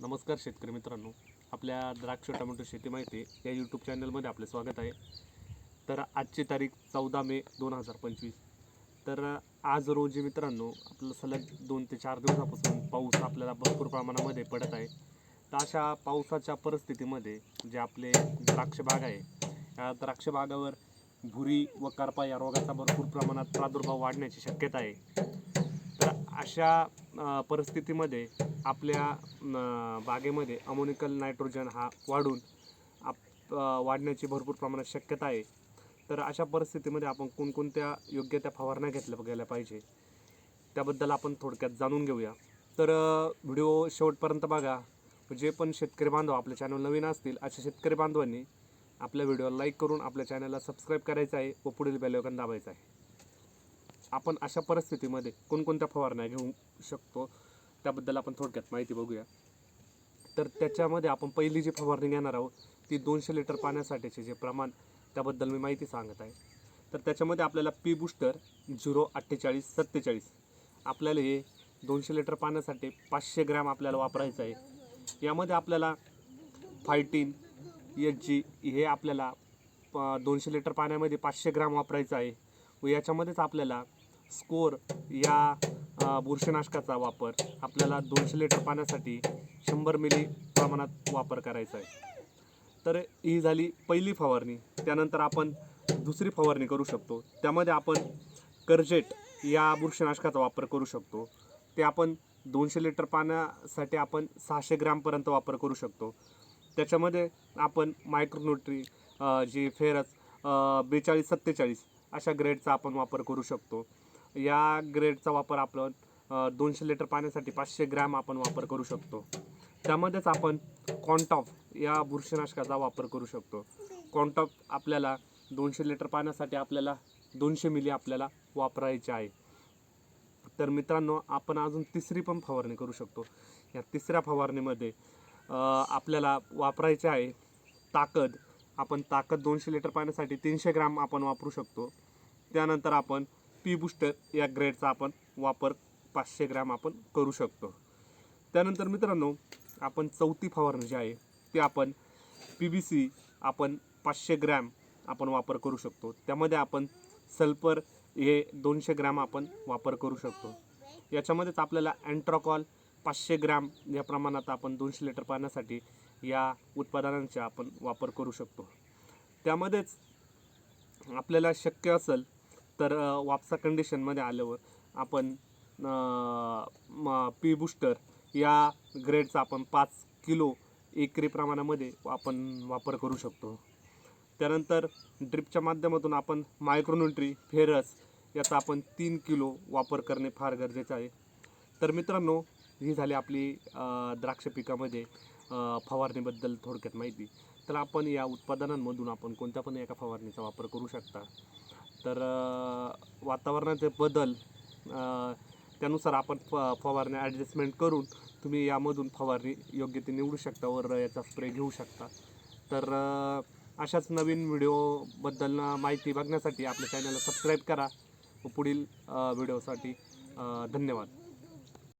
नमस्कार शेतकरी मित्रांनो. आपल्या द्राक्ष टोमॅटो शेती माहिती या यूट्यूब चॅनलमध्ये आपले स्वागत आहे. तर आजची तारीख चौदा मे दोन हजार पंचवीस. तर आज रोजी मित्रांनो आपलं सलग दोन ते चार दिवसापासून पाऊस आपल्याला भरपूर प्रमाणामध्ये पडत आहे. तर अशा पावसाच्या परिस्थितीमध्ये जे आपले द्राक्ष बाग आहे या द्राक्ष बागावर भुरी व करपा या रोगाचा भरपूर प्रमाणात प्रादुर्भाव वाढण्याची शक्यता आहे. अशा परिस्थितीमध्ये आपल्या बागेमध्ये अमोनिकल नायट्रोजन हा वाढून आप वाढण्याची भरपूर प्रमाणात शक्यता आहे. तर अशा परिस्थितीमध्ये आपण कोणकोणत्या योग्य त्या फवारण्या घेतल्या गेल्या पाहिजे त्याबद्दल आपण थोडक्यात जाणून घेऊया. तर व्हिडिओ शेवटपर्यंत बघा. जे पण शेतकरी बांधव आपल्या चॅनल नवीन असतील अशा शेतकरी बांधवांनी आपल्या व्हिडिओला लाईक करून आपल्या चॅनलला सबस्क्राईब करायचं आहे व पुढील बेलवकन दाबायचं आहे. आपण अशा परिस्थितीमध्ये कोणकोणत्या फवारण्या घेऊ शकतो त्याबद्दल आपण थोडक्यात माहिती बघूया. तर त्याच्यामध्ये आपण पहिली जी फवारणी घेणार आहोत ती दोनशे लिटर पाण्यासाठीचे जे प्रमाण त्याबद्दल मी माहिती सांगत आहे. तर त्याच्यामध्ये आपल्याला पी बूस्टर झिरो अठ्ठेचाळीस सत्तेचाळीस. आपल्याला हे दोनशे लिटर पाण्यासाठी पाचशे ग्रॅम आपल्याला वापरायचं आहे. यामध्ये आपल्याला फायटीन एच जी हे आपल्याला प- दोनशे लिटर पाण्यामध्ये पाचशे ग्रॅम वापरायचं आहे. व याच्यामध्येच आपल्याला स्कोर या बुरशीनाशकाचा वापर आपल्याला दोनशे लिटर पाण्यासाठी शंभर मिली प्रमाणात वापर करायचा आहे. तर ही झाली पहिली फवारणी. त्यानंतर आपण दुसरी फवारणी करू शकतो. त्यामध्ये आपण कर्जेट या बुरशीनाशकाचा वापर करू शकतो. ते आपण दोनशे लिटर पाण्यासाठी आपण सहाशे ग्रॅमपर्यंत वापर करू शकतो. त्याच्यामध्ये आपण मायक्रोन्युट्री जी फेरस बेचाळीस सत्तेचाळीस अशा ग्रेडचा आपण वापर करू शकतो. या ग्रेडचा वापर आपण दोनशे लिटर पाण्यासाठी पाचशे ग्रॅम आपण वापर करू शकतो. त्यामध्येच आपण कॉन्टॉफ या बुरशीनाशकाचा वापर करू शकतो. कॉन्टॉफ आपल्याला दोनशे लिटर पाण्यासाठी आपल्याला दोनशे मिली आपल्याला वापरायचे आहे. तर मित्रांनो आपण अजून तिसरी पण फवारणी करू शकतो. या तिसऱ्या फवारणीमध्ये आपल्याला वापरायचे आहे ताकद. आपण ताकद दोनशे लिटर पाण्यासाठी तीनशे ग्राम आपण वापरू शकतो. त्यानंतर आपण पी बुस्टर या ग्रेडचा आपण वापर पाचशे ग्रॅम आपण करू शकतो. त्यानंतर मित्रांनो आपण चौथी फवारणी जी आहे ती आपण पी बी सी आपण पाचशे ग्रॅम आपण वापर करू शकतो. त्यामध्ये आपण सल्फर हे दोनशे ग्रॅम आपण वापर करू शकतो. याच्यामध्येच आपल्याला अँट्रॉकॉल पाचशे ग्रॅम या प्रमाणात आपण दोनशे लिटर पाण्यासाठी या उत्पादनांचा आपण वापर करू शकतो. त्यामध्येच आपल्याला शक्य असेल तर वापसा कंडिशनमध्ये आल्यावर आपण पी बुस्टर या ग्रेडचा आपण पाच किलो एकरी प्रमाणामध्ये आपण वापर करू शकतो. त्यानंतर ड्रिपच्या माध्यमातून आपण मायक्रोन्युट्री फेरस याचा आपण तीन किलो वापर करणे फार गरजेचं आहे. तर मित्रांनो ही झाली आपली द्राक्ष पिकामध्ये फवारणीबद्दल थोडक्यात माहिती. तर आपण या उत्पादनांमधून आपण कोणत्या पण एका फवारणीचा वापर करू शकता. तर वातावरणाचे बदल त्यानुसार आपण फ फवारणी ॲडजस्टमेंट करून तुम्ही यामधून फवारणी योग्य ते निवडू शकता वर याचा स्प्रे घेऊ शकता. तर अशाच नवीन व्हिडिओबद्दल माहिती बघण्यासाठी आपल्या चॅनलला सबस्क्राईब करा व पुढील व्हिडिओसाठी धन्यवाद.